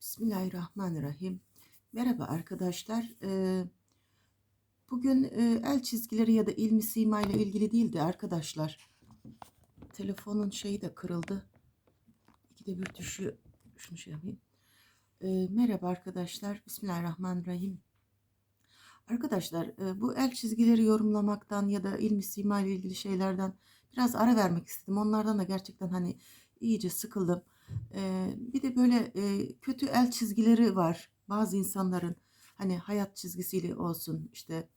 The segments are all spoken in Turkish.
Bismillahirrahmanirrahim. Merhaba arkadaşlar. Ee, bugün e, el çizgileri ya da ilmi sima ile ilgili değildi arkadaşlar. Telefonun şeyi de kırıldı. İkide bir düşüyor. Şunu şey yapayım. Ee, merhaba arkadaşlar. Bismillahirrahmanirrahim. Arkadaşlar e, bu el çizgileri yorumlamaktan ya da ilmi sima ile ilgili şeylerden biraz ara vermek istedim. Onlardan da gerçekten hani iyice sıkıldım. Bir de böyle kötü el çizgileri var bazı insanların. Hani hayat çizgisiyle olsun işte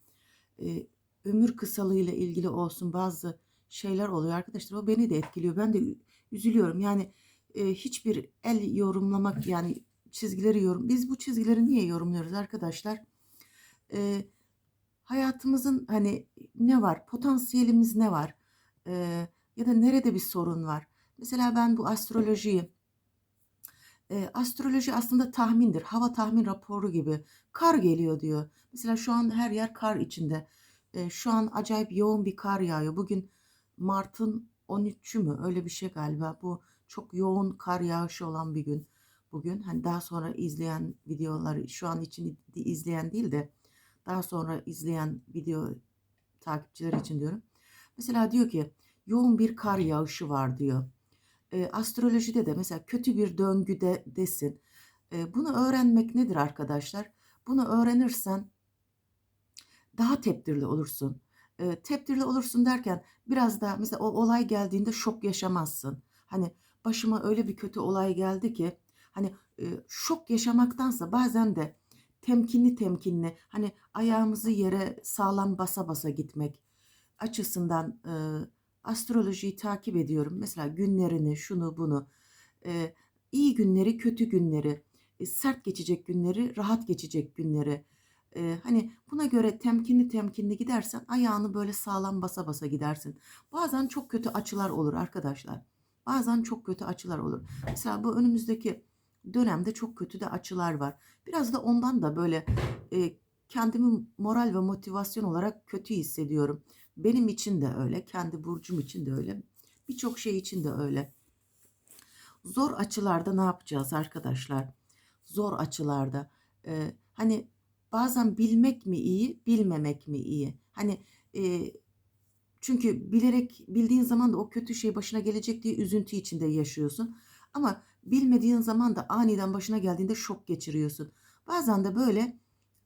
ömür kısalığıyla ilgili olsun bazı şeyler oluyor arkadaşlar. O beni de etkiliyor. Ben de üzülüyorum. Yani hiçbir el yorumlamak yani çizgileri yorum. Biz bu çizgileri niye yorumluyoruz arkadaşlar? Hayatımızın hani ne var? Potansiyelimiz ne var? Ya da nerede bir sorun var? Mesela ben bu astrolojiyi e, astroloji aslında tahmindir. Hava tahmin raporu gibi. Kar geliyor diyor. Mesela şu an her yer kar içinde. E, şu an acayip yoğun bir kar yağıyor. Bugün Mart'ın 13'ü mü? Öyle bir şey galiba. Bu çok yoğun kar yağışı olan bir gün. Bugün hani daha sonra izleyen videoları şu an için izleyen değil de daha sonra izleyen video takipçileri için diyorum. Mesela diyor ki yoğun bir kar yağışı var diyor e, astrolojide de mesela kötü bir döngüde desin. E, bunu öğrenmek nedir arkadaşlar? Bunu öğrenirsen daha tepdirli olursun. E, tepdirli olursun derken biraz daha mesela o olay geldiğinde şok yaşamazsın. Hani başıma öyle bir kötü olay geldi ki hani e, şok yaşamaktansa bazen de temkinli temkinli hani ayağımızı yere sağlam basa basa gitmek açısından e, astrolojiyi takip ediyorum. Mesela günlerini, şunu bunu, e, iyi günleri, kötü günleri, e, sert geçecek günleri, rahat geçecek günleri. E, hani buna göre temkinli temkinli gidersen ayağını böyle sağlam basa basa gidersin. Bazen çok kötü açılar olur arkadaşlar. Bazen çok kötü açılar olur. Mesela bu önümüzdeki dönemde çok kötü de açılar var. Biraz da ondan da böyle e, kendimi moral ve motivasyon olarak kötü hissediyorum. Benim için de öyle, kendi burcum için de öyle. Birçok şey için de öyle. Zor açılarda ne yapacağız arkadaşlar? Zor açılarda. e, hani bazen bilmek mi iyi, bilmemek mi iyi? Hani e, çünkü bilerek bildiğin zaman da o kötü şey başına gelecek diye üzüntü içinde yaşıyorsun. Ama bilmediğin zaman da aniden başına geldiğinde şok geçiriyorsun. Bazen de böyle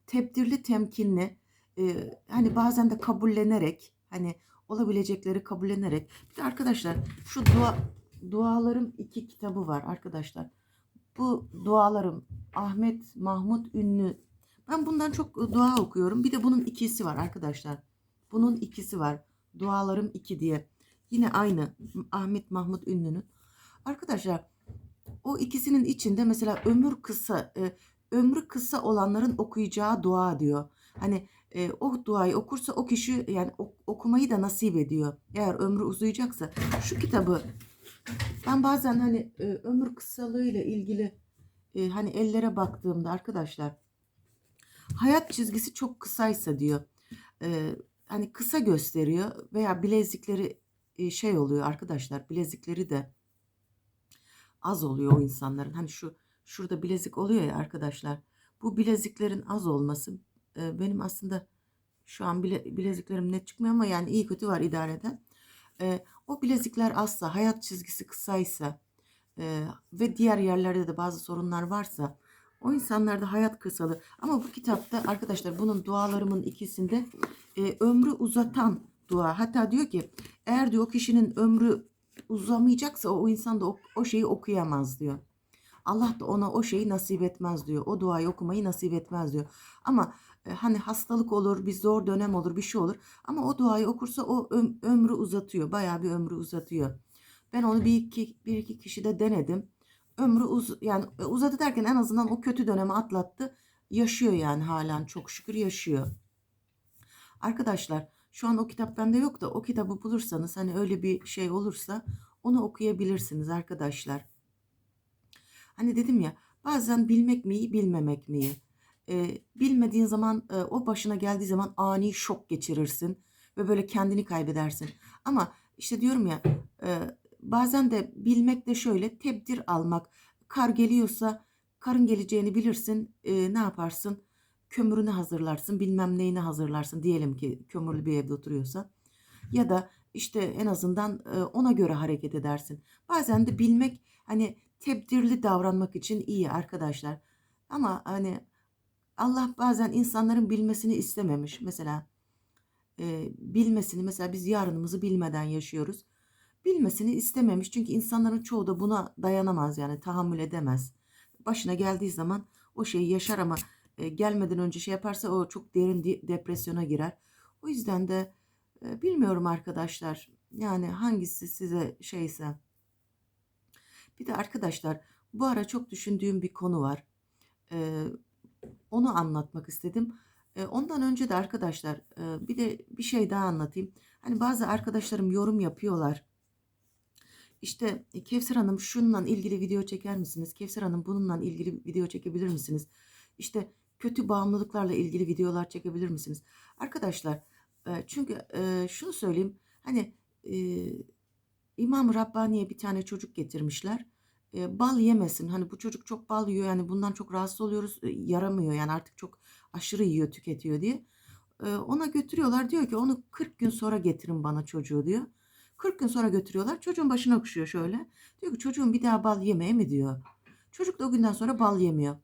tepdirli temkinli e, hani bazen de kabullenerek hani olabilecekleri kabullenerek. Bir de arkadaşlar şu dua dualarım iki kitabı var arkadaşlar. Bu dualarım Ahmet Mahmut Ünlü. Ben bundan çok dua okuyorum. Bir de bunun ikisi var arkadaşlar. Bunun ikisi var. Dualarım iki diye. Yine aynı Ahmet Mahmut Ünlü'nün. Arkadaşlar o ikisinin içinde mesela ömür kısa, e, ömrü kısa olanların okuyacağı dua diyor. Hani e, o duayı okursa o kişi yani ok- okumayı da nasip ediyor. Eğer ömrü uzayacaksa şu kitabı ben bazen hani e, ömür kısalığıyla ilgili e, hani ellere baktığımda arkadaşlar hayat çizgisi çok kısaysa diyor. E, hani kısa gösteriyor veya bilezikleri e, şey oluyor arkadaşlar bilezikleri de az oluyor o insanların. Hani şu şurada bilezik oluyor ya arkadaşlar. Bu bileziklerin az olması e, benim aslında şu an bile, bileziklerim net çıkmıyor ama yani iyi kötü var idare eden. E, o bilezikler azsa, hayat çizgisi kısaysa e, ve diğer yerlerde de bazı sorunlar varsa o insanlarda hayat kısalı. Ama bu kitapta arkadaşlar bunun dualarımın ikisinde e, ömrü uzatan dua. Hatta diyor ki eğer diyor o kişinin ömrü uzamayacaksa o insan da o, o şeyi okuyamaz diyor. Allah da ona o şeyi nasip etmez diyor. O duayı okumayı nasip etmez diyor. Ama e, hani hastalık olur, bir zor dönem olur, bir şey olur. Ama o duayı okursa o öm- ömrü uzatıyor. Bayağı bir ömrü uzatıyor. Ben onu bir iki, bir iki kişide denedim. Ömrü uz yani e, uzadı derken en azından o kötü dönemi atlattı. Yaşıyor yani halen çok şükür yaşıyor. Arkadaşlar şu an o kitap bende yok da o kitabı bulursanız hani öyle bir şey olursa onu okuyabilirsiniz arkadaşlar. Hani dedim ya bazen bilmek mi iyi bilmemek mi iyi? Ee, bilmediğin zaman e, o başına geldiği zaman ani şok geçirirsin ve böyle kendini kaybedersin. Ama işte diyorum ya e, bazen de bilmek de şöyle tebdir almak. Kar geliyorsa karın geleceğini bilirsin. e, ne yaparsın? Kömürünü hazırlarsın, bilmem neyini hazırlarsın. Diyelim ki kömürlü bir evde oturuyorsa. Ya da işte en azından e, ona göre hareket edersin. Bazen de bilmek hani tebdirli davranmak için iyi arkadaşlar. Ama hani Allah bazen insanların bilmesini istememiş. Mesela e, bilmesini mesela biz yarınımızı bilmeden yaşıyoruz. Bilmesini istememiş çünkü insanların çoğu da buna dayanamaz yani tahammül edemez. Başına geldiği zaman o şeyi yaşar ama e, gelmeden önce şey yaparsa o çok derin depresyona girer. O yüzden de e, bilmiyorum arkadaşlar yani hangisi size şeyse. Bir de arkadaşlar bu ara çok düşündüğüm bir konu var. E, onu anlatmak istedim. E, ondan önce de arkadaşlar e, bir de bir şey daha anlatayım. Hani bazı arkadaşlarım yorum yapıyorlar. İşte e, Kevser Hanım şununla ilgili video çeker misiniz? Kevser Hanım bununla ilgili video çekebilir misiniz? İşte kötü bağımlılıklarla ilgili videolar çekebilir misiniz? Arkadaşlar e, çünkü e, şunu söyleyeyim. Hani İmam Rabbani'ye bir tane çocuk getirmişler. E, bal yemesin. Hani bu çocuk çok bal yiyor. Yani bundan çok rahatsız oluyoruz. E, yaramıyor yani artık çok aşırı yiyor, tüketiyor diye. E, ona götürüyorlar. Diyor ki onu 40 gün sonra getirin bana çocuğu diyor. 40 gün sonra götürüyorlar. Çocuğun başına okşuyor şöyle. Diyor ki çocuğum bir daha bal yemeye mi diyor. Çocuk da o günden sonra bal yemiyor.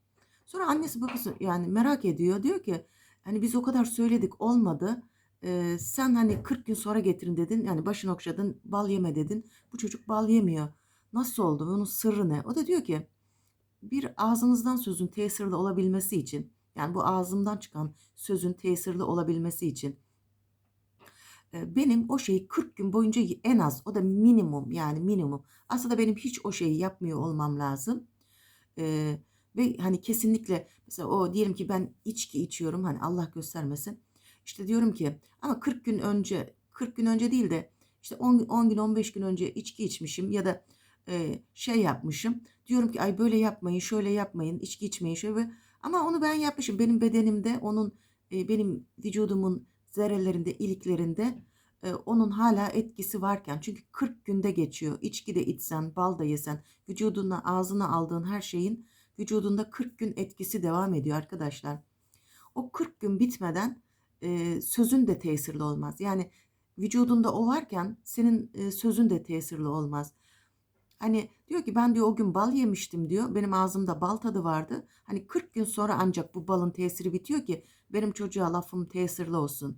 Sonra annesi babası yani merak ediyor. Diyor ki hani biz o kadar söyledik olmadı. Ee, sen hani 40 gün sonra getirin dedin. Yani başını okşadın bal yeme dedin. Bu çocuk bal yemiyor. Nasıl oldu? Bunun sırrı ne? O da diyor ki bir ağzınızdan sözün tesirli olabilmesi için yani bu ağzımdan çıkan sözün tesirli olabilmesi için e, benim o şeyi 40 gün boyunca en az o da minimum yani minimum aslında benim hiç o şeyi yapmıyor olmam lazım. Ee, ve hani kesinlikle mesela o diyelim ki ben içki içiyorum hani Allah göstermesin. İşte diyorum ki ama 40 gün önce 40 gün önce değil de işte 10, 10 gün 15 gün önce içki içmişim ya da e, şey yapmışım. Diyorum ki ay böyle yapmayın şöyle yapmayın içki içmeyin şöyle ama onu ben yapmışım. Benim bedenimde onun e, benim vücudumun zerrelerinde iliklerinde e, onun hala etkisi varken çünkü 40 günde geçiyor. İçki de içsen bal da yesen vücuduna ağzına aldığın her şeyin vücudunda 40 gün etkisi devam ediyor arkadaşlar. O 40 gün bitmeden e, sözün de tesirli olmaz. Yani vücudunda o varken senin e, sözün de tesirli olmaz. Hani diyor ki ben diyor o gün bal yemiştim diyor. Benim ağzımda bal tadı vardı. Hani 40 gün sonra ancak bu balın tesiri bitiyor ki benim çocuğa lafım tesirli olsun.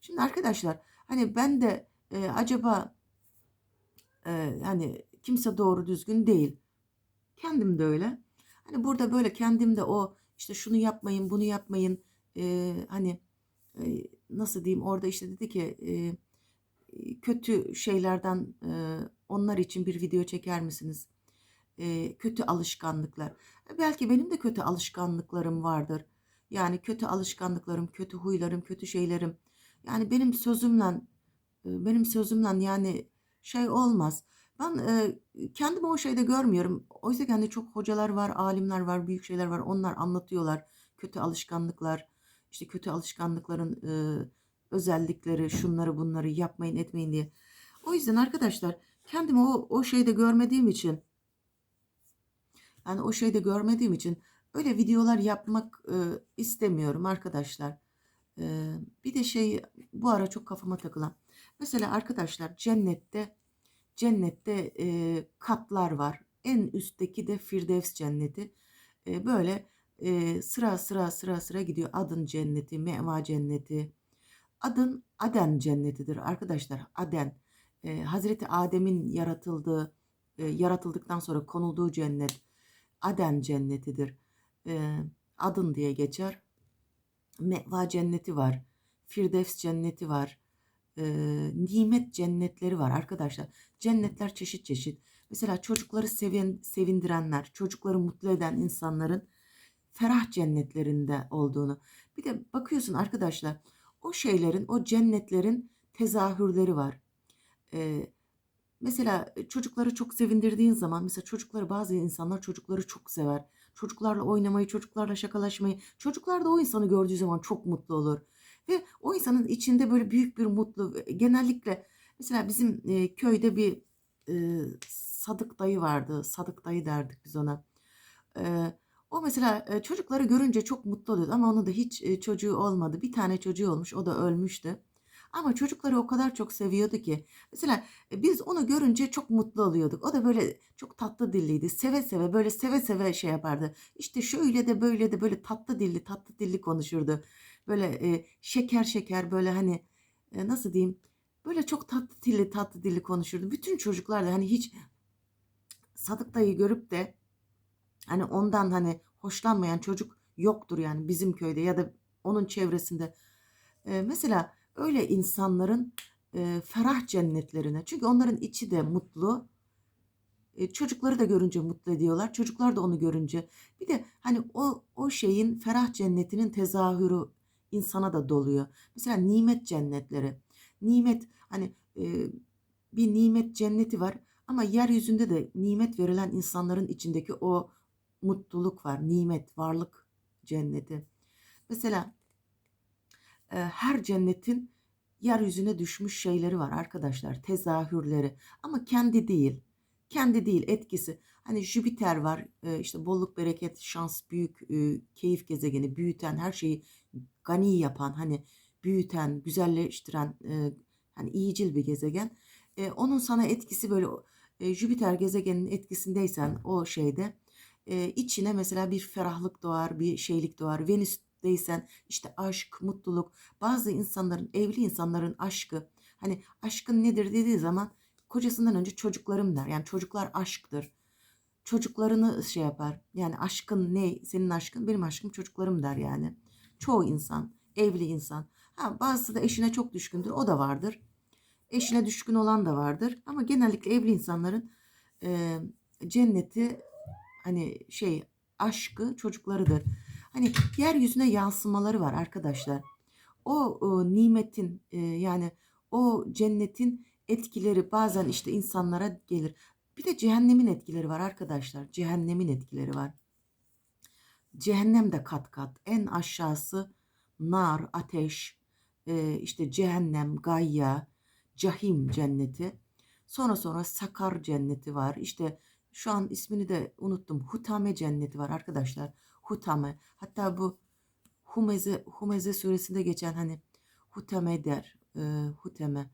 Şimdi arkadaşlar hani ben de e, acaba e, hani kimse doğru düzgün değil. Kendim de öyle. Hani burada böyle kendimde o işte şunu yapmayın bunu yapmayın e, hani nasıl diyeyim orada işte dedi ki kötü şeylerden onlar için bir video çeker misiniz? Kötü alışkanlıklar. E, belki benim de kötü alışkanlıklarım vardır. Yani kötü alışkanlıklarım, kötü huylarım, kötü şeylerim. Yani benim sözümle, benim sözümle yani şey olmaz. Ben e, kendimi o şeyde görmüyorum. Oysa ki hani çok hocalar var, alimler var, büyük şeyler var. Onlar anlatıyorlar kötü alışkanlıklar, işte kötü alışkanlıkların e, özellikleri, şunları bunları yapmayın etmeyin diye. O yüzden arkadaşlar kendimi o, o şeyde görmediğim için yani o şeyde görmediğim için öyle videolar yapmak e, istemiyorum arkadaşlar. E, bir de şey bu ara çok kafama takılan. Mesela arkadaşlar cennette cennette e, katlar var. En üstteki de Firdevs cenneti. E, böyle e, sıra sıra sıra sıra gidiyor. Adın cenneti, Meva cenneti. Adın Aden cennetidir arkadaşlar. Aden. E, Hazreti Adem'in yaratıldığı, e, yaratıldıktan sonra konulduğu cennet. Aden cennetidir. E, adın diye geçer. Meva cenneti var. Firdevs cenneti var. E, nimet cennetleri var arkadaşlar. Cennetler çeşit çeşit. Mesela çocukları sevin, sevindirenler, çocukları mutlu eden insanların ferah cennetlerinde olduğunu. Bir de bakıyorsun arkadaşlar o şeylerin, o cennetlerin tezahürleri var. Ee, mesela çocukları çok sevindirdiğin zaman, mesela çocukları bazı insanlar çocukları çok sever. Çocuklarla oynamayı, çocuklarla şakalaşmayı, çocuklar da o insanı gördüğü zaman çok mutlu olur. Ve o insanın içinde böyle büyük bir mutlu, genellikle mesela bizim e, köyde bir e, Sadık dayı vardı. Sadık dayı derdik biz ona. E, O mesela e, çocukları görünce çok mutlu oluyordu ama onun da hiç e, çocuğu olmadı. Bir tane çocuğu olmuş, o da ölmüştü. Ama çocukları o kadar çok seviyordu ki. Mesela e, biz onu görünce çok mutlu oluyorduk. O da böyle çok tatlı dilliydi. Seve seve böyle seve seve şey yapardı. İşte şöyle de böyle de böyle tatlı dilli tatlı dilli konuşurdu. Böyle e, şeker şeker böyle hani e, nasıl diyeyim? Böyle çok tatlı dilli tatlı dilli konuşurdu. Bütün çocuklar da hani hiç Sadık dayı görüp de hani ondan hani hoşlanmayan çocuk yoktur yani bizim köyde ya da onun çevresinde. Ee, mesela öyle insanların e, ferah cennetlerine çünkü onların içi de mutlu. E, çocukları da görünce mutlu ediyorlar. Çocuklar da onu görünce. Bir de hani o o şeyin ferah cennetinin tezahürü insana da doluyor. Mesela nimet cennetleri. Nimet hani e, bir nimet cenneti var ama yeryüzünde de nimet verilen insanların içindeki o mutluluk var. Nimet, varlık cenneti. Mesela e, her cennetin yeryüzüne düşmüş şeyleri var arkadaşlar. Tezahürleri. Ama kendi değil. Kendi değil etkisi. Hani Jüpiter var. e, işte bolluk, bereket, şans, büyük, e, keyif gezegeni, büyüten, her şeyi gani yapan, hani büyüten, güzelleştiren, e, hani iyicil bir gezegen. E, onun sana etkisi böyle e, Jüpiter gezegeninin etkisindeysen o şeyde e, içine mesela bir ferahlık doğar, bir şeylik doğar. Venüs'teysen işte aşk, mutluluk. Bazı insanların, evli insanların aşkı, hani aşkın nedir dediği zaman kocasından önce çocuklarım der. Yani çocuklar aşktır. Çocuklarını şey yapar. Yani aşkın ne? Senin aşkın, benim aşkım çocuklarım der yani. Çoğu insan, evli insan. Ha, bazısı da eşine çok düşkündür. O da vardır. Eşine düşkün olan da vardır. Ama genellikle evli insanların e, cenneti hani şey aşkı çocuklarıdır. Hani yeryüzüne yansımaları var arkadaşlar. O, o nimetin e, yani o cennetin etkileri bazen işte insanlara gelir. Bir de cehennemin etkileri var arkadaşlar. Cehennemin etkileri var. Cehennem de kat kat. En aşağısı nar, ateş, e, işte cehennem, gayya, cahim cenneti. Sonra sonra sakar cenneti var. İşte şu an ismini de unuttum. Hutame cenneti var arkadaşlar. Hutame. Hatta bu Humeze, Humeze suresinde geçen hani Hutame der. E, Huteme.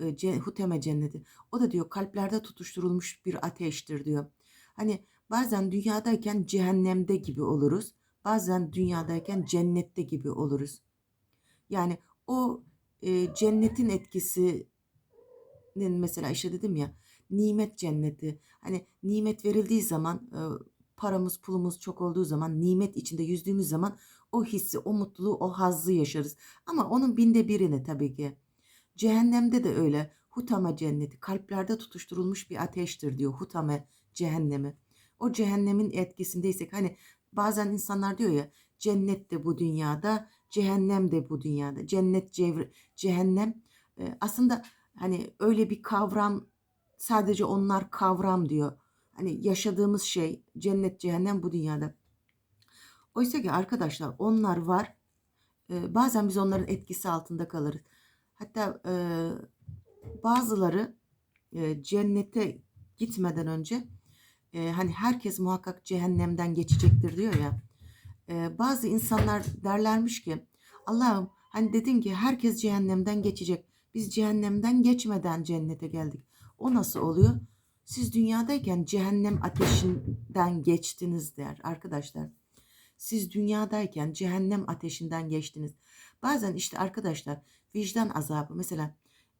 E, ce, Huteme cenneti. O da diyor kalplerde tutuşturulmuş bir ateştir diyor. Hani bazen dünyadayken cehennemde gibi oluruz. Bazen dünyadayken cennette gibi oluruz. Yani o e, cennetin etkisinin mesela işte dedim ya nimet cenneti. Hani nimet verildiği zaman e, paramız pulumuz çok olduğu zaman nimet içinde yüzdüğümüz zaman o hissi o mutluluğu o hazzı yaşarız. Ama onun binde birini tabii ki. Cehennemde de öyle. Hutama cenneti kalplerde tutuşturulmuş bir ateştir diyor Hutame cehennemi. O cehennemin etkisindeysek hani bazen insanlar diyor ya cennet de bu dünyada cehennem de bu dünyada. Cennet cevr cehennem e, aslında hani öyle bir kavram sadece onlar kavram diyor. Hani yaşadığımız şey cennet cehennem bu dünyada. Oysa ki arkadaşlar onlar var. E, bazen biz onların etkisi altında kalırız. Hatta e, bazıları e, cennete gitmeden önce e, hani herkes muhakkak cehennemden geçecektir diyor ya. E, bazı insanlar derlermiş ki Allah'ım hani dedin ki herkes cehennemden geçecek. Biz cehennemden geçmeden cennete geldik. O nasıl oluyor? Siz dünyadayken cehennem ateşinden geçtiniz der arkadaşlar. Siz dünyadayken cehennem ateşinden geçtiniz. Bazen işte arkadaşlar vicdan azabı mesela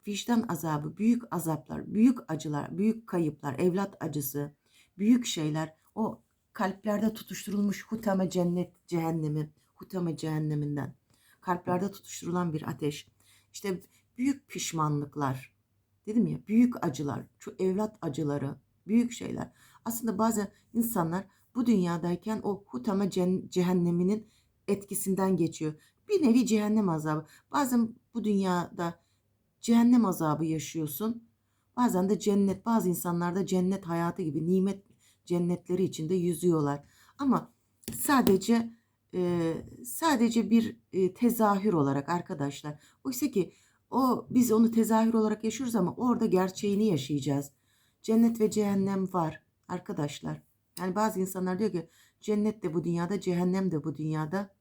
vicdan azabı, büyük azaplar, büyük acılar, büyük kayıplar, evlat acısı, büyük şeyler o kalplerde tutuşturulmuş hutame cennet cehennemi, hutame cehenneminden kalplerde tutuşturulan bir ateş. İşte büyük pişmanlıklar, dedim ya büyük acılar, şu evlat acıları, büyük şeyler. Aslında bazen insanlar bu dünyadayken o hutame cehenneminin etkisinden geçiyor. Bir nevi cehennem azabı. Bazen bu dünyada cehennem azabı yaşıyorsun. Bazen de cennet, bazı insanlar da cennet hayatı gibi nimet cennetleri içinde yüzüyorlar. Ama sadece e, sadece bir e, tezahür olarak arkadaşlar. Oysa ki o biz onu tezahür olarak yaşıyoruz ama orada gerçeğini yaşayacağız. Cennet ve cehennem var arkadaşlar. Yani bazı insanlar diyor ki Cennet de bu dünyada, cehennem de bu dünyada.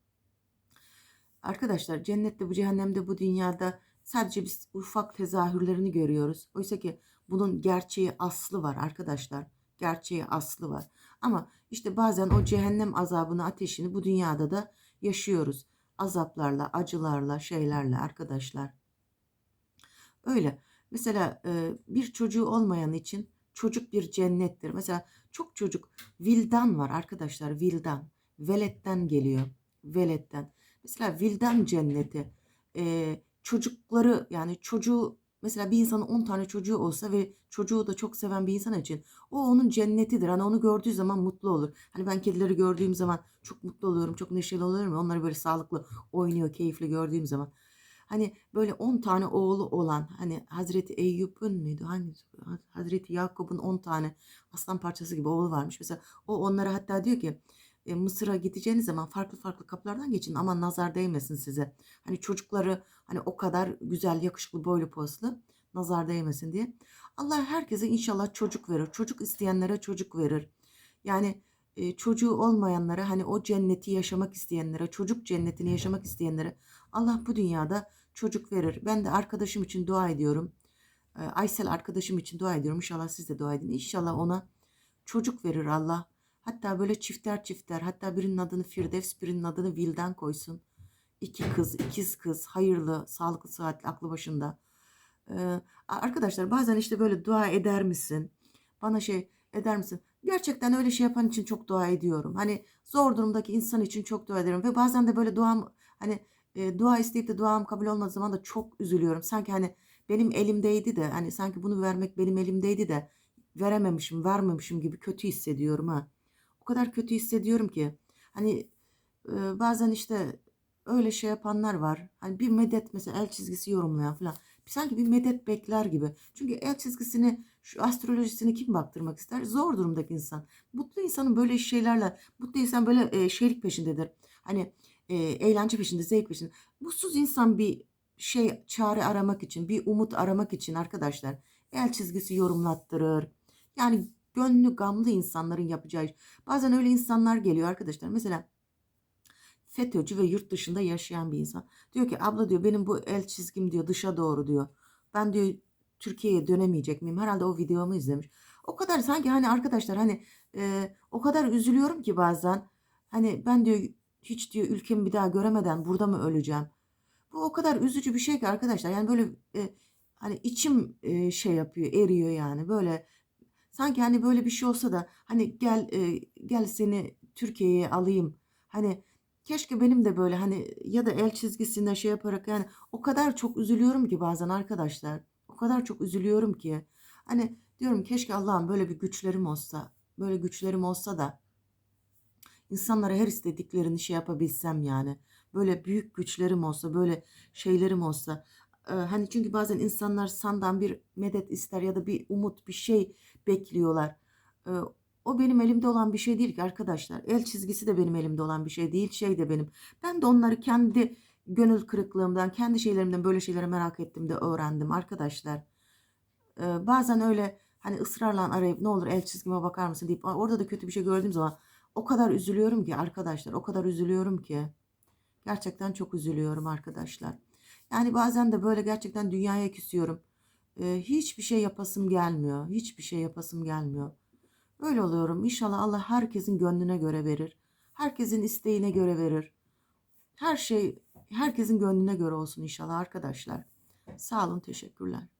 Arkadaşlar cennet de bu cehennem de bu dünyada sadece biz ufak tezahürlerini görüyoruz. Oysa ki bunun gerçeği aslı var arkadaşlar. Gerçeği aslı var. Ama işte bazen o cehennem azabını, ateşini bu dünyada da yaşıyoruz. Azaplarla, acılarla, şeylerle arkadaşlar. Öyle. Mesela e, bir çocuğu olmayan için çocuk bir cennettir. Mesela çok çocuk vildan var arkadaşlar vildan. Veletten geliyor. Veletten. Mesela vildan cenneti. E, çocukları yani çocuğu mesela bir insanın 10 tane çocuğu olsa ve çocuğu da çok seven bir insan için o onun cennetidir. Hani onu gördüğü zaman mutlu olur. Hani ben kedileri gördüğüm zaman çok mutlu oluyorum, çok neşeli oluyorum. Onları böyle sağlıklı oynuyor, keyifli gördüğüm zaman. Hani böyle 10 tane oğlu olan hani Hazreti Eyyub'un muydu? Hangi Hazreti Yakup'un 10 tane aslan parçası gibi oğlu varmış. Mesela o onlara hatta diyor ki e, Mısır'a gideceğiniz zaman farklı farklı kapılardan geçin ama nazar değmesin size. Hani çocukları hani o kadar güzel, yakışıklı, boylu poslu nazar değmesin diye. Allah herkese inşallah çocuk verir. Çocuk isteyenlere çocuk verir. Yani e, çocuğu olmayanlara hani o cenneti yaşamak isteyenlere, çocuk cennetini yaşamak isteyenlere Allah bu dünyada çocuk verir. Ben de arkadaşım için dua ediyorum. E, Aysel arkadaşım için dua ediyorum. İnşallah siz de dua edin. İnşallah ona çocuk verir Allah. Hatta böyle çifter çifter hatta birinin adını Firdevs birinin adını Vildan koysun. İki kız, ikiz kız, hayırlı, sağlıklı, sıhhatli, aklı başında. Ee, arkadaşlar bazen işte böyle dua eder misin? Bana şey eder misin? Gerçekten öyle şey yapan için çok dua ediyorum. Hani zor durumdaki insan için çok dua ederim. Ve bazen de böyle duam hani e, dua isteyip de duam kabul olmadığı zaman da çok üzülüyorum. Sanki hani benim elimdeydi de hani sanki bunu vermek benim elimdeydi de verememişim, vermemişim gibi kötü hissediyorum ha. O kadar kötü hissediyorum ki. Hani e, bazen işte öyle şey yapanlar var. Hani bir medet mesela el çizgisi yorumlayan falan. Sanki bir medet bekler gibi. Çünkü el çizgisini, şu astrolojisini kim baktırmak ister? Zor durumdaki insan. Mutlu insanın böyle şeylerle, mutlu insan böyle e, şeylik peşindedir. Hani e, eğlence peşinde, zevk peşinde. Mutsuz insan bir şey çare aramak için, bir umut aramak için arkadaşlar el çizgisi yorumlattırır. Yani gönlü gamlı insanların yapacağı iş. Bazen öyle insanlar geliyor arkadaşlar. Mesela FETÖ'cü ve yurt dışında yaşayan bir insan. Diyor ki abla diyor benim bu el çizgim diyor dışa doğru diyor. Ben diyor Türkiye'ye dönemeyecek miyim? Herhalde o videomu izlemiş. O kadar sanki hani arkadaşlar hani e, o kadar üzülüyorum ki bazen. Hani ben diyor hiç diyor ülkemi bir daha göremeden burada mı öleceğim? Bu o kadar üzücü bir şey ki arkadaşlar. Yani böyle e, hani içim e, şey yapıyor, eriyor yani. Böyle sanki hani böyle bir şey olsa da hani gel e, gel seni Türkiye'ye alayım. Hani keşke benim de böyle hani ya da el çizgisinde şey yaparak yani o kadar çok üzülüyorum ki bazen arkadaşlar. O kadar çok üzülüyorum ki. Hani diyorum keşke Allah'ım böyle bir güçlerim olsa. Böyle güçlerim olsa da insanlara her istediklerini şey yapabilsem yani. Böyle büyük güçlerim olsa, böyle şeylerim olsa. Ee, hani çünkü bazen insanlar sandan bir medet ister ya da bir umut, bir şey bekliyorlar. Ee, o benim elimde olan bir şey değil ki arkadaşlar. El çizgisi de benim elimde olan bir şey değil, şey de benim. Ben de onları kendi gönül kırıklığımdan, kendi şeylerimden böyle şeyleri merak ettim de öğrendim arkadaşlar. Ee, bazen öyle hani ısrarla arayıp ne olur el çizgime bakar mısın deyip orada da kötü bir şey gördüğüm zaman o kadar üzülüyorum ki arkadaşlar, o kadar üzülüyorum ki. Gerçekten çok üzülüyorum arkadaşlar. Yani bazen de böyle gerçekten dünyaya küsüyorum. Ee, hiçbir şey yapasım gelmiyor. Hiçbir şey yapasım gelmiyor. Öyle oluyorum. İnşallah Allah herkesin gönlüne göre verir. Herkesin isteğine göre verir. Her şey herkesin gönlüne göre olsun inşallah arkadaşlar. Sağ olun, teşekkürler.